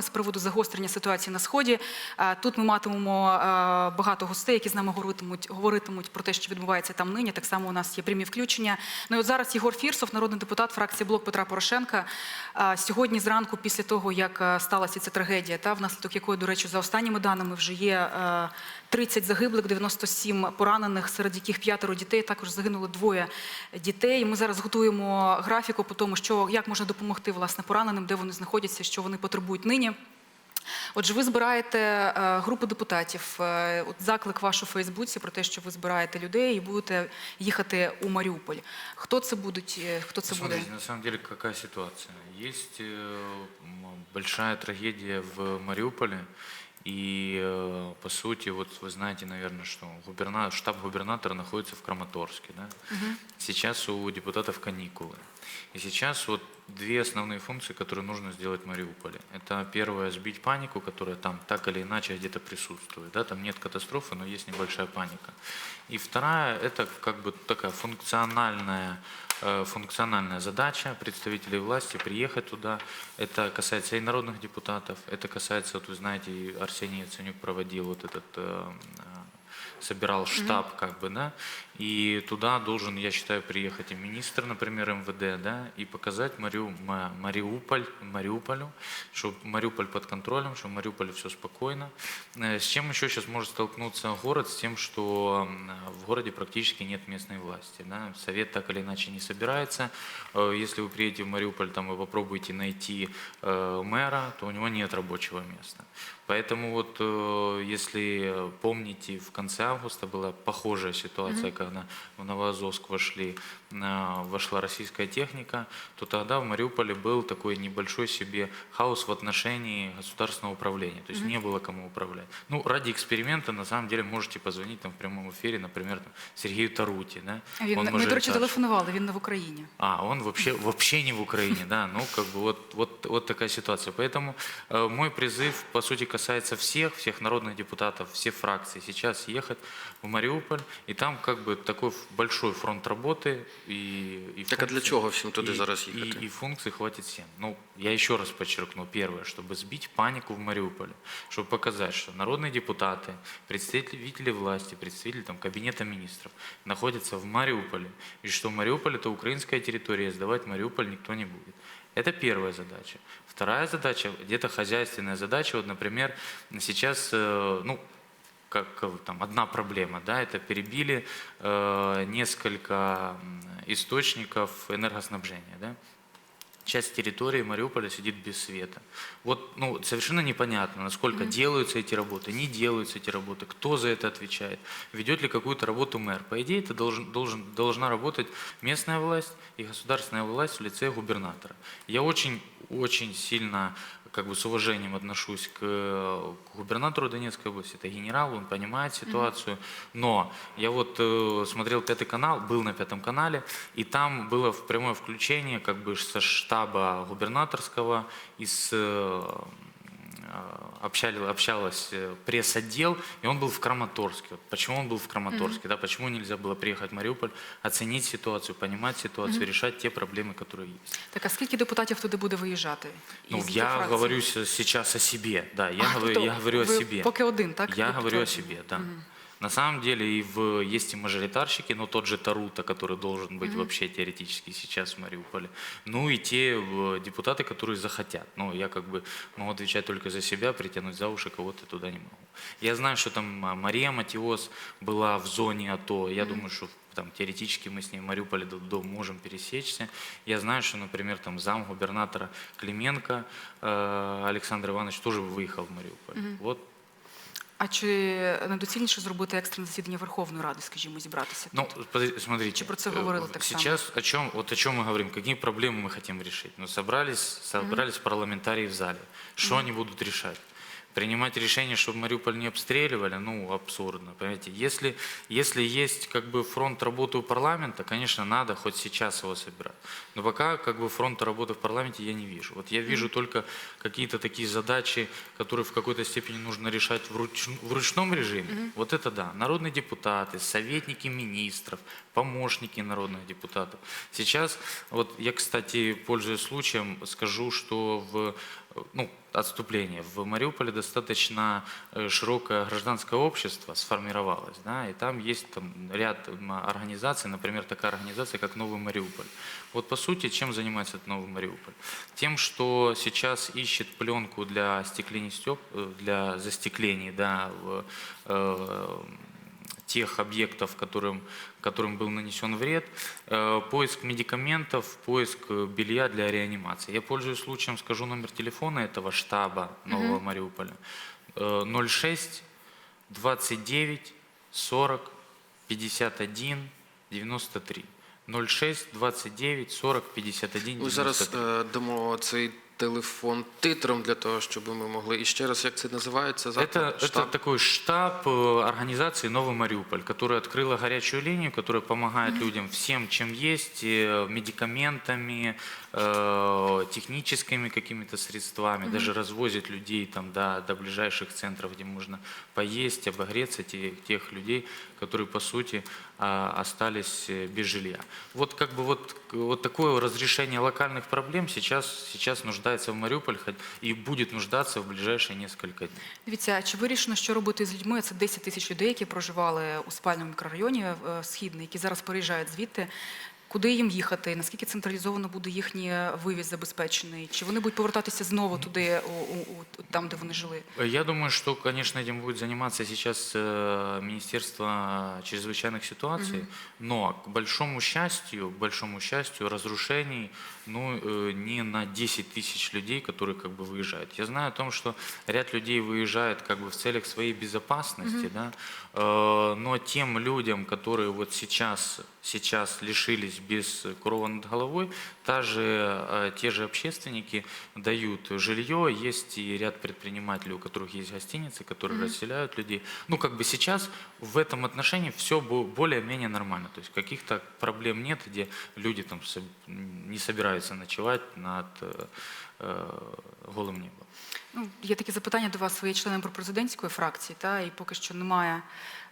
з приводу загострення ситуації на сході. Тут ми матимемо багато гостей, які з нами говоритимуть, говоритимуть про те, що відбувається там нині. Так само у нас є прямі включення. Ну і от зараз Єгор Фірсов, народний депутат фракції Блок Петра Порошенка. Сьогодні зранку, після того як сталася ця трагедія, та внаслідок якої, до речі, за останніми даними вже є е, 30 загиблих, 97 поранених, серед яких п'ятеро дітей. Також загинуло двоє дітей. Ми зараз готуємо графіку по тому, що як можна допомогти власне пораненим, де вони знаходяться, що вони потребують нині. Отже, ви збираєте е, групу депутатів. Е, От заклик ваш у Фейсбуці про те, що ви збираєте людей і будете їхати у Маріуполь. Хто це будуть? е, Хто це буде? На самом деле яка ситуація? Є велика трагедія в Мариуполе, и э, по сути, вот вы знаете, наверное, что губерна- штаб губернатора находится в Краматорске, да? Сейчас у депутатов каникулы. И сейчас вот две основные функции, которые нужно сделать в Мариуполе. Это первое, сбить панику, которая там так или иначе где-то присутствует. Да? Там нет катастрофы, но есть небольшая паника. И вторая, это как бы такая функциональная функциональная задача представителей власти приехать туда. Это касается и народных депутатов, это касается, вот вы знаете, и Арсений Яценюк проводил вот этот, э, э, собирал штаб, как бы, да, и туда должен, я считаю, приехать и министр, например, МВД, да, и показать Мариу, Ма- Мариуполь, Мариуполю, что Мариуполь под контролем, что в Мариуполе все спокойно. Э, С чем еще сейчас может столкнуться город? С тем, что в городе практически нет местной власти. Да? Совет так или иначе не собирается. Э, Если вы приедете в Мариуполь там, и попробуете найти э, мэра, то у него нет рабочего места. Поэтому вот, если помните, в конце августа была похожая ситуация, когда в Новоазовск вошли, э, вошла российская техника, то тогда в Мариуполе был такой небольшой себе хаос в отношении государственного управления. То есть не было кому управлять. Ну, ради эксперимента, на самом деле, можете позвонить там в прямом эфире, например, там, Сергею Тарути. Да? Він, Он ми, до речі, мажоритарщик. телефонували, він не в Україні. А, он вообще, вообще не в Украине, да, ну, как бы вот, вот, вот такая ситуация. Поэтому э, мой призыв, по сути, касается всех, всех народных депутатов, всех фракций. Сейчас ехать в Маріуполь, і там как бы такой большой фронт роботи. І, і так а для чого всім туди зараз їхати? І, і функцій хватить всім. Ну, я ще раз подчеркну, перше, щоб збити паніку в Маріуполі, щоб показати, що народні депутати, представники власті, представники там, Кабінету міністрів знаходяться в Маріуполі, і що Маріуполь – це українська територія, здавати Маріуполь ніхто не буде. Это первая задача. Вторая задача, где-то хозяйственная задача. Вот, например, сейчас, э, ну, как э, там одна проблема, да, это перебили э, несколько источников энергоснабжения, да. Часть территории Мариуполя сидит без света. Вот, ну, совершенно непонятно, насколько делаются эти работы, не делаются эти работы, кто за это отвечает, ведет ли какую-то работу мэр. По идее, это должен, должен, должна работать местная власть и государственная власть в лице губернатора. Я очень, очень сильно как бы с уважением отношусь к, э, к губернатору Донецкой области. Это генерал, он понимает ситуацию. Но я вот э, смотрел Пятый канал, был на Пятом канале, и там было в прямое включение как бы со штаба губернаторского и с э, э, общали, общалась э, пресс-отдел, и он был в Краматорске. Вот почему он был в Краматорске? Да, почему нельзя было приехать в Мариуполь, оценить ситуацию, понимать ситуацию, решать те проблемы, которые есть? Так, а скільки депутатів туди буде виїжджати? Ну, із я фракції? говорю с- сейчас о себе, да, я, А, говорю, тобто я говорю о ви себе. Поки один, так? Я ви говорю о підтверджуєте? себе, да. На самом деле и в, есть и мажоритарщики, но тот же Тарута, который должен быть вообще теоретически сейчас в Мариуполе. Ну и те э, депутаты, которые захотят. Ну, я как бы могу отвечать только за себя, притянуть за уши кого-то туда не могу. Я знаю, что там а, Мария Матиос была в зоне АТО. Я думаю, что там теоретически мы с ней в Мариуполе до, до- можем пересечься. Я знаю, что, например, там зам губернатора Клименко э, Александр Иванович тоже выехал в Мариуполь. Вот А чи недоцільніше зробити екстрене засідання Верховної Ради, скажімо, зібратися? Ну, подожди, смотрите. Чи про це э, говорили так само? Сейчас о чем, вот о чем мы говорим, какие проблемы мы хотим решить? Ну, собрались, собрались парламентарии в зале. Что они будут решать? Принимать решение, чтобы Мариуполь не обстреливали, ну, абсурдно, понимаете. Если, если есть как бы фронт работы у парламента, конечно, надо хоть сейчас его собирать. Но пока как бы фронта работы в парламенте я не вижу. Вот я вижу только какие-то такие задачи, которые в какой-то степени нужно решать в, руч- в ручном режиме. Вот это да. Народные депутаты, советники министров, помощники народных депутатов. Сейчас, вот я, кстати, пользуясь случаем, скажу, что в ну, отступление. В Мариуполе достаточно э, широкое гражданское общество сформировалось, да, и там есть там, ряд организаций, например, такая организация, как Новый Мариуполь. Вот по сути, чем занимается этот Новый Мариуполь? Тем, что сейчас ищет пленку для стеклений стек, э, для застеклений, да, в, э, тех объектов, которым, которым был нанесен вред, э, поиск медикаментов, поиск белья для реанимации. Я пользуюсь случаем, скажу номер телефона этого штаба Нового Мариуполя. Э, 06 29 40 51 93. 06 29 40 51 Ми зараз 93. е, дамо цей телефон титром для того, щоб ми могли. І ще раз, як це називається? Завтра? Это, это Штаб? такой штаб э, организации Новый Мариуполь, которая открыла горячую линию, которая помогает людям всем, чем есть, э, медикаментами, э, техническими какими-то средствами, даже развозит людей там до, до ближайших центров, где можно поесть, обогреться те- тех людей, которые по сути а, остались э, без жилья. Вот как бы вот, вот такое разрешение локальных проблем сейчас, сейчас нуждается в Мариуполь хоть- и будет нуждаться в ближайшие несколько дней. Дивіться, а чи вирішено, що робити з людьми? Це 10 тисяч людей, які проживали у спальному мікрорайоні е, східний, які зараз переїжджають звідти. Куди їм їхати? Наскільки централізовано буде їхній вивіз забезпечений? Чи вони будуть повертатися знову туди, у, у, у- там, де вони жили? Я думаю, что, конечно, этим будет заниматься сейчас э, Министерство чрезвычайных ситуаций, но к большому счастью, к большому счастью, разрушений ну, э, не на 10 тысяч людей, которые как бы выезжают. Я знаю о том, что ряд людей выезжает как бы в целях своей безопасности, да, э, но тем людям, которые вот сейчас, сейчас лишились без крова над головой, та же, э, те же общественники дают жилье, есть и ряд предпринимателей, у которых есть гостиницы, которые расселяют людей. Ну, как бы сейчас в этом отношении все более-менее нормально. То есть каких-то проблем нет, где люди там соб- не собираются ночевать над э, э, голым небом. Ну, є такі запитання до вас, ви є членом пропрезидентської фракції, та, і поки що немає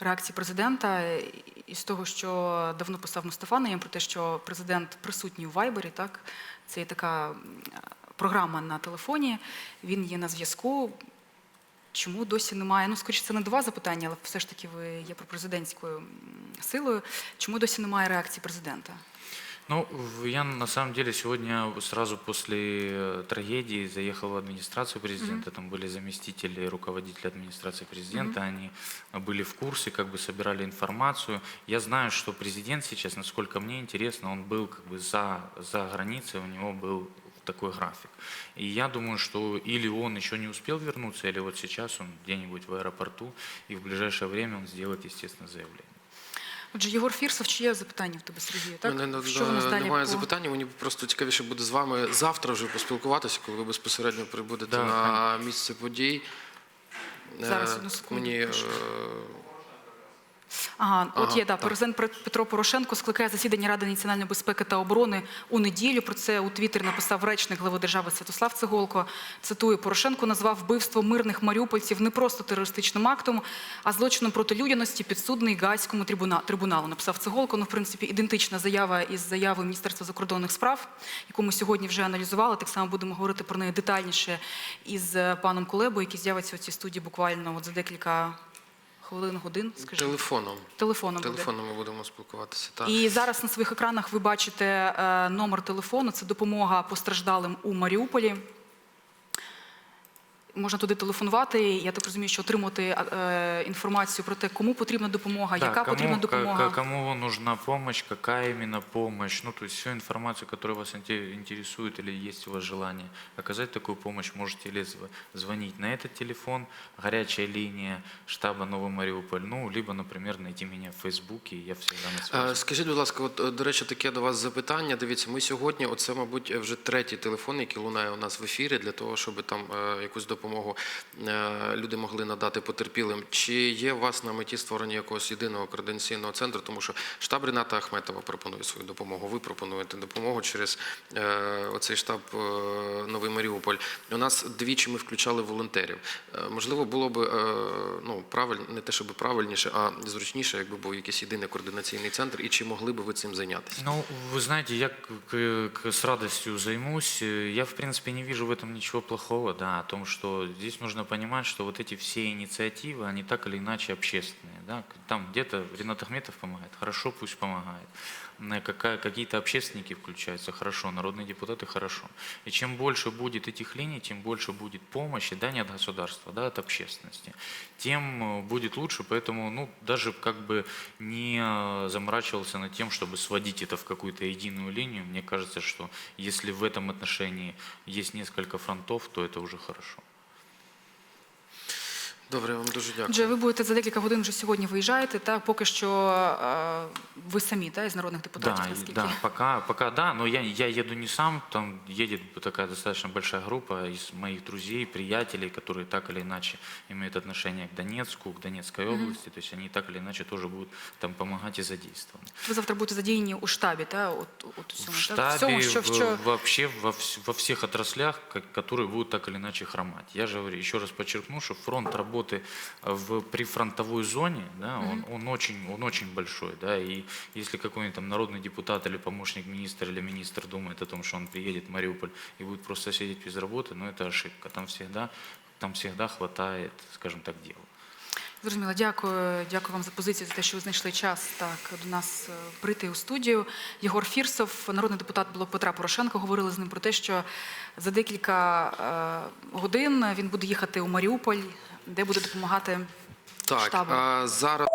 реакції президента. І- І з того, що давно писав Мустафа Наєм про те, що президент присутній у Вайбері, так, це є така м, програма на телефоні, він є на зв'язку. Чому досі немає? Ну, скоріше, це не до вас запитання, але все ж таки ви є пропрезидентською м, силою. Чому досі немає реакції президента? Ну, я на самом деле сегодня сразу после э, трагедии заехал в администрацию президента. Там были заместители руководителя администрации президента. Они были в курсе, как бы собирали информацию. Я знаю, что президент сейчас, насколько мне интересно, он был как бы за, за границей, у него был такой график. И я думаю, что или он еще не успел вернуться, или вот сейчас он где-нибудь в аэропорту, и в ближайшее время он сделает, естественно, заявление. Отже, Єгор Фірсов, чи є запитання в тебе, Сергію? Так? Мене що у нас далі немає по- запитань. Мені просто цікавіше буде з вами завтра вже поспілкуватися, коли ви безпосередньо прибудете Да, на місце подій. Зараз, Е, одну секунду, Мені е, Ага, от Ага, є, да, так. президент Пет- Петро Порошенко скликає засідання Ради національної безпеки та оборони у неділю. Про це у Твіттері написав речник глави держави Святослав Цеголко. Цитую, Порошенко назвав вбивство мирних маріупольців не просто терористичним актом, а злочином проти людяності, підсудний трибуна- трибуналу. Написав Цеголко. Ну, в принципі, ідентична заява із заявою Міністерства закордонних справ, яку ми сьогодні вже аналізували. Так само будемо говорити про неї детальніше із е, паном Кулебою, який з'явиться у цій студії буквально от за декілька хвилин, годин, скажімо. телефоном. Телефоном буде. Ми будемо спілкуватися. Так. І зараз на своїх екранах ви бачите е, номер телефону. Це допомога постраждалим у Маріуполі. Можна туди телефонувати. Я так розумію, що отримати е, інформацію про те, кому потрібна допомога, Да, яка кому, потрібна допомога. кому нужна помощь, какая именно помощь, ну то есть всю информацию, которая вас инте- интересует или есть у вас желание оказать такую помощь, можете или зв- звонить на этот телефон, горячая линия штаба Новый Мариуполь, ну либо, например, найти меня в Фейсбуке, я всегда на связи. Е, Скажіть, будь ласка, от до речі, таке до вас запитання. Дивіться, ми сьогодні, оце, мабуть, вже третій телефон, який лунає у нас в ефірі, для того, щоб там е, якусь допомогу допомогу е, люди могли надати потерпілим. Чи є у вас на меті створення якогось єдиного координаційного центру? Тому що штаб Ріната Ахметова пропонує свою допомогу. Ви пропонуєте допомогу через е, оцей штаб е, Новий Маріуполь. У нас двічі ми включали волонтерів. Е, можливо, було б е, ну правильно, не те, щоб правильніше, а зручніше, якби був якийсь єдиний координаційний центр, і чи могли би ви цим зайнятися? Ну, вы знаете, я к- к- к- с радостью займусь. Э, Я, в принципе, не вижу в этом ничего плохого, да, о том, что здесь нужно понимать, что вот эти все инициативы, они так или иначе общественные, да. Там где-то Ренат Ахметов помогает, хорошо, пусть помогает. Какая- Какие-то общественники включаются, хорошо, народные депутаты, хорошо. И чем больше будет этих линий, тем больше будет помощи, да, не от государства, да, от общественности, тем э, будет лучше, поэтому, ну, даже как бы не э, заморачивался над тем, чтобы сводить это в какую-то единую линию. Мне кажется, что если в этом отношении есть несколько фронтов, то это уже хорошо. Добре, я вам дуже дякую. Отже, ви будете за декілька годин вже сьогодні виїжджаєте. Та поки що е, ви самі та із народних депутатів, Да, и- наскільки да, пока, пока да, но я, я еду не сам, там едет такая достаточно большая группа из моих друзей, приятелей, которые так или иначе имеют отношение к Донецку, к Донецкой области, то есть они так или иначе тоже будут там помогать и задействованы. ви завтра будете задіяні у штабі, та от, от у В цьому, та? штабе, всьому, що, в- що вообще во, вс- во всех отраслях, ка- которые будут так или иначе хромать. Я же говорю, еще раз подчеркну, что фронт работы в прифронтовой зоне, да, он, он, очень, он очень большой. Да, и если какой-нибудь там народный депутат или помощник министра или министр думает о том, что он приедет в Мариуполь и будет просто сидеть без работы, ну это ошибка. Там всегда, там всегда хватает, скажем так, дел. Зрозуміло, дякую. Дякую вам за позицію, за те, що ви знайшли час так до нас е, прийти у студію. Єгор Фірсов, народний депутат блок Петра Порошенка, говорили з ним про те, що за декілька е, годин він буде їхати у Маріуполь, де буде допомагати Так, штабу. а зараз.